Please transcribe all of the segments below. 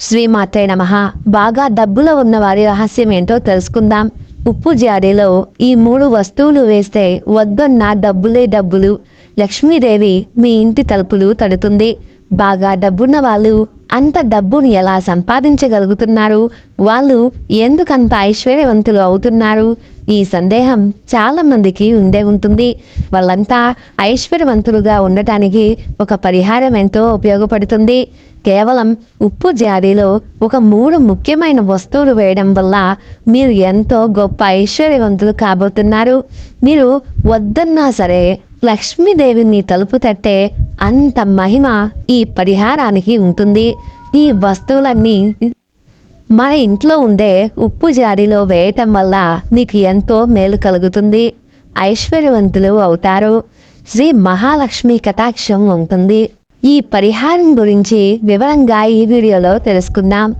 శ్రీమాతే నమ. బాగా డబ్బులో ఉన్న వారి రహస్యం ఏంటో తెలుసుకుందాం. ఉప్పు జాడీలో ఈ మూడు వస్తువులు వేస్తే వద్దన్న డబ్బులే డబ్బులు. లక్ష్మీదేవి మీ ఇంటి తలుపులు తడుతుంది. బాగా డబ్బున్న వాళ్ళు అంత డబ్బును ఎలా సంపాదించగలుగుతున్నారు? వాళ్ళు ఎందుకంత ఐశ్వర్యవంతులు అవుతున్నారు? ఈ సందేహం చాలా మందికి ఉండే ఉంటుంది. వాళ్ళంతా ఐశ్వర్యవంతులుగా ఉండటానికి ఒక పరిహారం ఎంతో ఉపయోగపడుతుంది. కేవలం ఉప్పు జారీలో ఒక మూడు ముఖ్యమైన వస్తువులు వేయడం వల్ల మీరు ఎంతో గొప్ప ఐశ్వర్యవంతులు కాబోతున్నారు. మీరు వద్దన్నా సరే లక్ష్మీదేవిని తలుపు తట్టే అంత మహిమ ఈ పరిహారానికి ఉంటుంది. ఈ వస్తువులన్నీ మన ఇంట్లో ఉండే ఉప్పు జాడీలో వేయటం వల్ల నీకు ఎంతో మేలు కలుగుతుంది. ఐశ్వర్యవంతులు అవుతారు. శ్రీ మహాలక్ష్మి కటాక్షం ఉంటుంది. ఈ పరిహారం గురించి వివరంగా ఈ వీడియోలో తెలుసుకుందాం.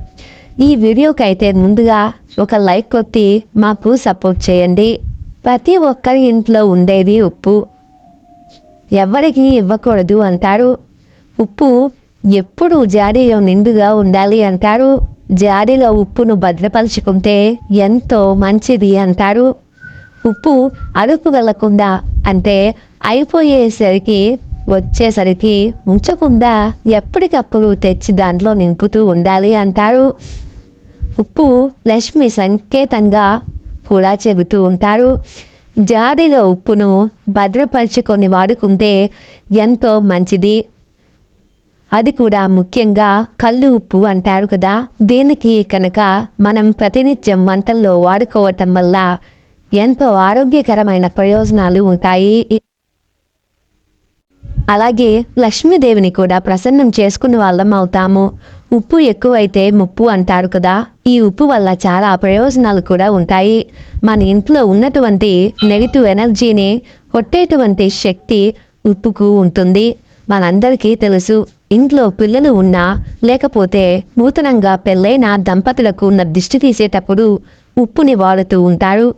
ఈ వీడియోకైతే ముందుగా ఒక లైక్ కొట్టి మాకు సపోర్ట్ చేయండి. ప్రతి ఒక్కరి ఇంట్లో ఉండేది ఉప్పు. ఎవరికి ఇవ్వకూడదు అంటారు. ఉప్పు ఎప్పుడు జాడీలో నిండుగా ఉండాలి అంటారు. జాడీలో ఉప్పును భద్రపరుచుకుంటే ఎంతో మంచిది అంటారు. ఉప్పు అరుపు వెళ్ళకుండా అంటే అయిపోయేసరికి వచ్చేసరికి ఉంచకుండా ఎప్పటికప్పుడు తెచ్చి దాంట్లో నింపుతూ ఉండాలి అంటారు. ఉప్పు లక్ష్మి సంకేతంగా కూడా చెబుతూ ఉంటారు. జాడీలో ఉప్పును భద్రపరచుకొని వాడుకుంటే ఎంతో మంచిది. అది కూడా ముఖ్యంగా కళ్ళు ఉప్పు అంటారు కదా. దీనికి కనుక మనం ప్రతినిత్యం వంటల్లో వాడుకోవటం వల్ల ఎంతో ఆరోగ్యకరమైన ప్రయోజనాలు ఉంటాయి. అలాగే లక్ష్మీదేవిని కూడా ప్రసన్నం చేసుకున్న వాళ్ళం అవుతాము. ఉప్పు ఎక్కువైతే ముప్పు అంటారు కదా. ఈ ఉప్పు వల్ల చాలా ప్రయోజనాలు కూడా ఉంటాయి. మన ఇంట్లో ఉన్నటువంటి నెగిటివ్ ఎనర్జీని కొట్టేటువంటి శక్తి ఉప్పుకు ఉంటుంది. మనందరికీ తెలుసు ఇంట్లో పిల్లలు ఉన్నా లేకపోతే నూతనంగా పెళ్ళైన దంపతులకు ఉన్న దిష్టి తీసేటప్పుడు ఉప్పుని వాడుతూ ఉంటారు.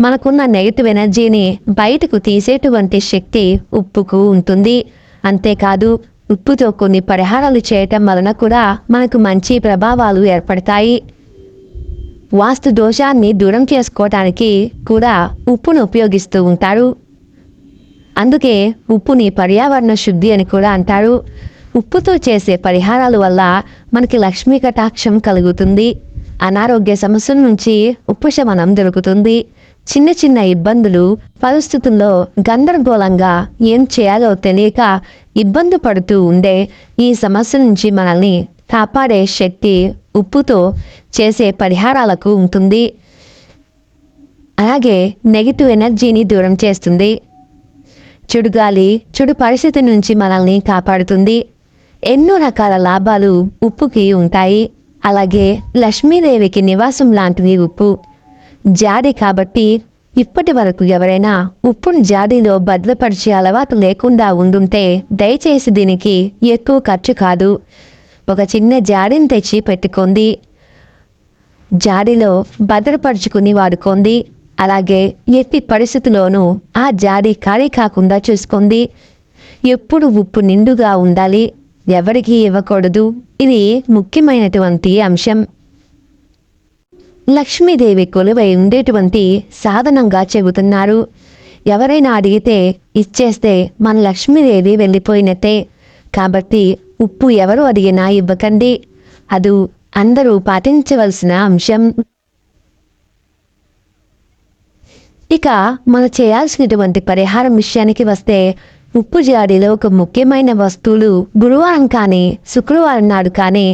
మనకున్న నెగిటివ్ ఎనర్జీని బయటకు తీసేటువంటి శక్తి ఉప్పుకు ఉంటుంది. అంతేకాదు ఉప్పుతో కొన్ని పరిహారాలు చేయటం వలన కూడా మనకు మంచి ప్రభావాలు ఏర్పడతాయి. వాస్తు దోషాన్ని దూరం చేసుకోవటానికి కూడా ఉప్పును ఉపయోగిస్తూ ఉంటారు. అందుకే ఉప్పుని పర్యావరణ శుద్ధి అని కూడా అంటారు. ఉప్పుతో చేసే పరిహారాల వల్ల మనకి లక్ష్మీ కటాక్షం కలుగుతుంది. అనారోగ్య సమస్యల నుంచి ఉపశమనం దొరుకుతుంది. చిన్న చిన్న ఇబ్బందులు పరిస్థితుల్లో గందరగోళంగా ఏం చేయాలో తెలియక ఇబ్బంది పడుతూ ఉండే ఈ సమస్య నుంచి మనల్ని కాపాడే శక్తి ఉప్పుతో చేసే పరిహారాలకు ఉంటుంది. అలాగే నెగిటివ్ ఎనర్జీని దూరం చేస్తుంది. చెడు గాలి చెడు పరిస్థితి నుంచి మనల్ని కాపాడుతుంది. ఎన్నో రకాల లాభాలు ఉప్పుకి ఉంటాయి. అలాగే లక్ష్మీదేవికి నివాసం లాంటిది ఉప్పు. జాడీ కాబట్టి ఇప్పటి వరకు ఎవరైనా ఉప్పును జాడీలో భద్రపరిచే అలవాటు లేకుండా ఉండుంటే దయచేసి దీనికి ఎక్కువ ఖర్చు కాదు. ఒక చిన్న జాడీని తెచ్చి పెట్టుకోండి. జాడీలో భద్రపరుచుకుని వాడుకోండి. అలాగే ఎట్టి పరిస్థితిలోనూ ఆ జాడీ ఖాళీ కాకుండా చూసుకోండి. ఎప్పుడు ఉప్పు నిండుగా ఉండాలి. ఎవరికీ ఇవ్వకూడదు. ఇది ముఖ్యమైనటువంటి అంశం. లక్ష్మీదేవి కొలువై ఉండేటువంటి సాధనంగా చెబుతున్నారు. ఎవరైనా అడిగితే ఇచ్చేస్తే మన లక్ష్మీదేవి వెళ్ళిపోయినట్టే. కాబట్టి ఉప్పు ఎవరు అడిగినా ఇవ్వకండి. అది అందరూ పాటించవలసిన అంశం. ఇక మనం చేయాల్సినటువంటి పరిహారం విషయానికి వస్తే ఉప్పు జాడీలో ఒక ముఖ్యమైన వస్తువులు గురువారం కానీ శుక్రవారం నాడు కానీ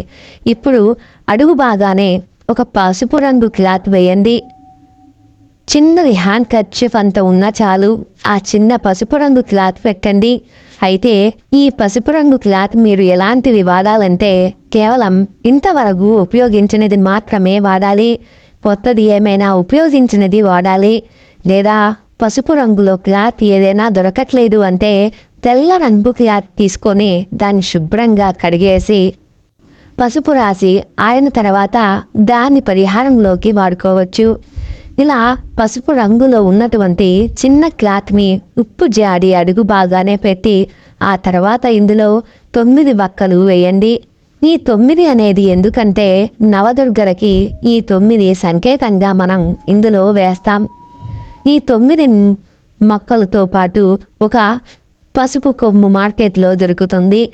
ఇప్పుడు అడుగు బాగానే ఒక పసుపు రంగు క్లాత్ వేయండి. చిన్నది హ్యాండ్ కర్చీఫ్ అంత ఉన్నా చాలు. ఆ చిన్న పసుపు రంగు క్లాత్ పెట్టండి. అయితే ఈ పసుపు రంగు క్లాత్ మీరు ఎలాంటివి వాడాలంటే కేవలం ఇంతవరకు ఉపయోగించినది మాత్రమే వాడాలి. కొత్తది ఏమైనా ఉపయోగించినది వాడాలి. లేదా పసుపు రంగులో క్లాత్ ఏదైనా దొరకట్లేదు అంటే తెల్ల రంగు క్లాత్ తీసుకొని దాన్ని శుభ్రంగా కడిగేసి పసుపు రాసి ఆయన తర్వాత దాన్ని పరిహారంలోకి వాడుకోవచ్చు. ఇలా పసుపు రంగులో ఉన్నటువంటి చిన్న క్లాత్ని ఉప్పు జాడి అడుగు బాగానే పెట్టి ఆ తర్వాత ఇందులో తొమ్మిది వక్కలు వేయండి. ఈ తొమ్మిది అనేది ఎందుకంటే నవదుర్గలకి ఈ తొమ్మిది సంకేతంగా మనం ఇందులో వేస్తాం. ఈ తొమ్మిది మొక్కలతో పాటు ఒక పసుపు కొమ్ము మార్కెట్లో దొరుకుతుంది.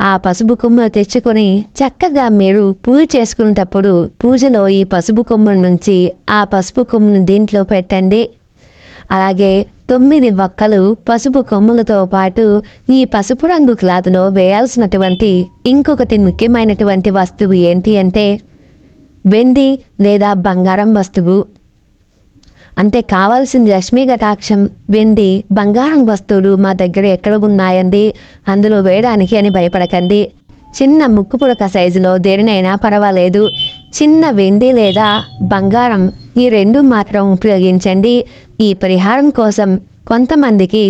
ఆ పసుపు కొమ్ము తెచ్చుకొని చక్కగా మీరు పూజ చేసుకునేటప్పుడు పూజలో ఈ పసుపు కొమ్మ నుంచి ఆ పసుపు కొమ్మును దీంట్లో పెట్టండి. అలాగే తొమ్మిది వక్కలు పసుపు కొమ్ములతో పాటు ఈ పసుపు రంగు క్లాత్లో వేయాల్సినటువంటి ఇంకొకటి ముఖ్యమైనటువంటి వస్తువు ఏంటి అంటే వెండి లేదా బంగారం వస్తువు. అంటే కావాల్సిన లక్ష్మీ కటాక్షం. వెండి బంగారం వస్తువులు మా దగ్గర ఎక్కడ ఉన్నాయండి? అందులో వేయడానికి అని భయపడకండి. చిన్న ముక్కు పుడక సైజులో దేనినైనా పర్వాలేదు. చిన్న వెండి లేదా బంగారం ఈ రెండు మాత్రం ఉపయోగించండి. ఈ పరిహారం కోసం కొంతమందికి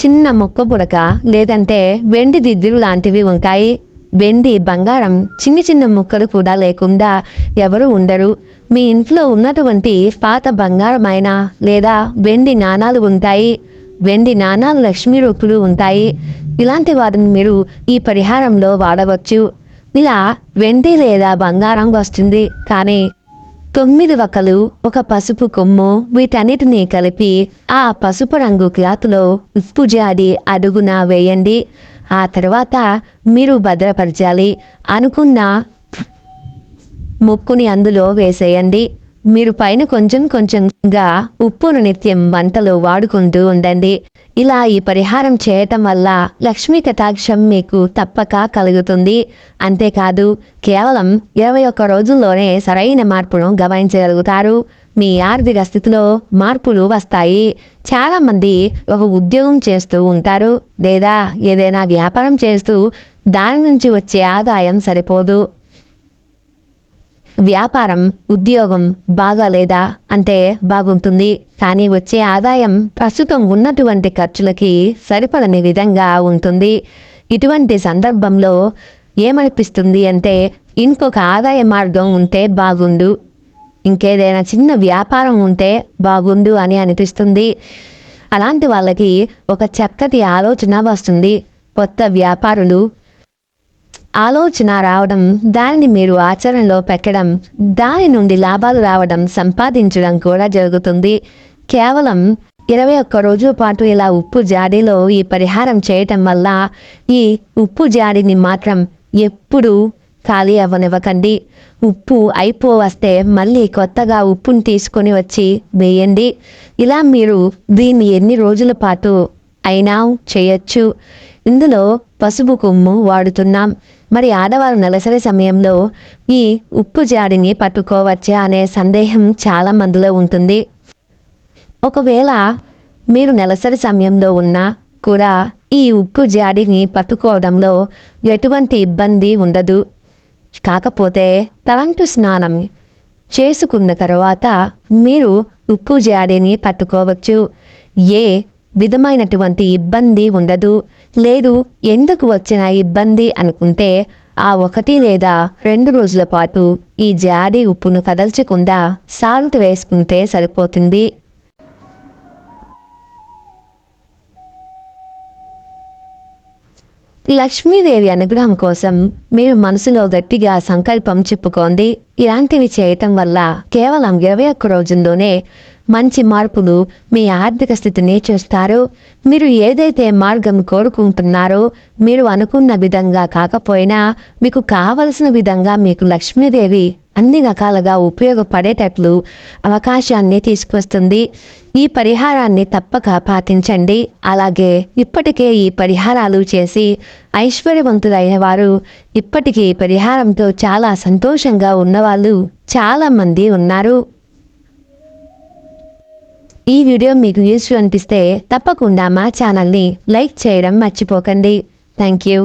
చిన్న ముక్క పుడక లేదంటే వెండి దిద్దులు లాంటివి ఉంటాయి. వెండి బంగారం చిన్న చిన్న ముక్కలు కూడా లేకుండా ఎవరు ఉండరు. మీ ఇంట్లో ఉన్నటువంటి పాత బంగారమైన లేదా వెండి నాణాలు ఉంటాయి. వెండి నాణాలు లక్ష్మీ రూపులు ఉంటాయి. ఇలాంటి వాటిని మీరు ఈ పరిహారంలో వాడవచ్చు. ఇలా వెండి లేదా బంగారం వస్తుంది. కానీ తొమ్మిది వకలు ఒక పసుపు కొమ్ము వీటన్నిటినీ కలిపి ఆ పసుపు రంగు క్లాత్లో ఉప్పు జాడి అడుగున వేయండి. ఆ తర్వాత మీరు భద్రపరచాలి అనుకున్న ముక్కుని అందులో వేసేయండి. మీరు పైన కొంచెం కొంచెంగా ఉప్పును నిత్యం వంటలో వాడుకుంటూ ఉండండి. ఇలా ఈ పరిహారం చేయటం వల్ల లక్ష్మీ కటాక్షం మీకు తప్పక కలుగుతుంది. అంతేకాదు కేవలం ఇరవై ఒక్క రోజుల్లోనే సరైన మార్పును గమనించగలుగుతారు. మీ ఆర్థిక స్థితిలో మార్పులు వస్తాయి. చాలామంది ఒక ఉద్యోగం చేస్తూ ఉంటారు. లేదా ఏదైనా వ్యాపారం చేస్తూ దాని నుంచి వచ్చే ఆదాయం సరిపోదు. వ్యాపారం ఉద్యోగం బాగాలేదా అంటే బాగుంటుంది. కానీ వచ్చే ఆదాయం ప్రస్తుతం ఉన్నటువంటి ఖర్చులకి సరిపడని విధంగా ఉంటుంది. ఇటువంటి సందర్భంలో ఏమనిపిస్తుంది అంటే ఇంకొక ఆదాయ మార్గం ఉంటే బాగుండు. ఇంకేదైనా చిన్న వ్యాపారం ఉంటే బాగుండు అని అనిపిస్తుంది. అలాంటి వాళ్ళకి ఒక చక్కటి ఆలోచన వస్తుంది. కొత్త వ్యాపారులు ఆలోచన రావడం దానిని మీరు ఆచరణలో పెట్టడం దాని నుండి లాభాలు రావడం సంపాదించడం కూడా జరుగుతుంది. కేవలం ఇరవై ఒక్క రోజు పాటు ఇలా ఉప్పు జాడీలో ఈ పరిహారం చేయటం వల్ల ఈ ఉప్పు జాడీని మాత్రం ఎప్పుడూ ఖాళీ అవ్వనివ్వకండి. ఉప్పు అయిపో వస్తే మళ్ళీ కొత్తగా ఉప్పుని తీసుకొని వచ్చి వేయండి. ఇలా మీరు దీన్ని ఎన్ని రోజుల పాటు అయినా చేయొచ్చు. ఇందులో పసుపు కొమ్ము వాడుతున్నాం. మరి ఆడవారు నెలసరి సమయంలో ఈ ఉప్పు జాడిని పట్టుకోవచ్చా అనే సందేహం చాలా మందిలో ఉంటుంది. ఒకవేళ మీరు నెలసరి సమయంలో ఉన్నా కూడా ఈ ఉప్పు జాడిని పట్టుకోవడంలో ఎటువంటి ఇబ్బంది ఉండదు. కాకపోతే తలంటు స్నానం చేసుకున్న తర్వాత మీరు ఉప్పు జాడిని పట్టుకోవచ్చు. ఏ విధమైనటువంటి ఇబ్బంది ఉండదు. లేదు ఎందుకు వచ్చిన ఇబ్బంది అనుకుంటే ఆ ఒకటి లేదా రెండు రోజుల పాటు ఈ జాడి ఉప్పును కదల్చకుండా సాల్ట్ వేసుకుంటే సరిపోతుంది. లక్ష్మీదేవి అనుగ్రహం కోసం మీరు మనసులో గట్టిగా సంకల్పం చెప్పుకోండి. ఇలాంటివి చేయటం వల్ల కేవలం ఇరవై ఒక్క రోజుల్లోనే మంచి మార్పులు మీ ఆర్థిక స్థితిని చూస్తారు. మీరు ఏదైతే మార్గం కోరుకుంటున్నారో మీరు అనుకున్న విధంగా కాకపోయినా మీకు కావలసిన విధంగా మీకు లక్ష్మీదేవి అన్ని రకాలుగా ఉపయోగపడేటట్లు అవకాశాన్ని తీసుకొస్తుంది ఈ పరిహారాన్ని తప్పక పాటించండి. అలాగే ఇప్పటికే ఈ పరిహారాలు చేసి ఐశ్వర్యవంతులైన వారు ఇప్పటికీ పరిహారంతో చాలా సంతోషంగా ఉన్నవాళ్ళు చాలామంది ఉన్నారు. ఈ వీడియో మీకు యూస్ఫుల్ అనిపిస్తే తప్పకుండా మా ఛానల్ని లైక్ చేయడం మర్చిపోకండి. Thank you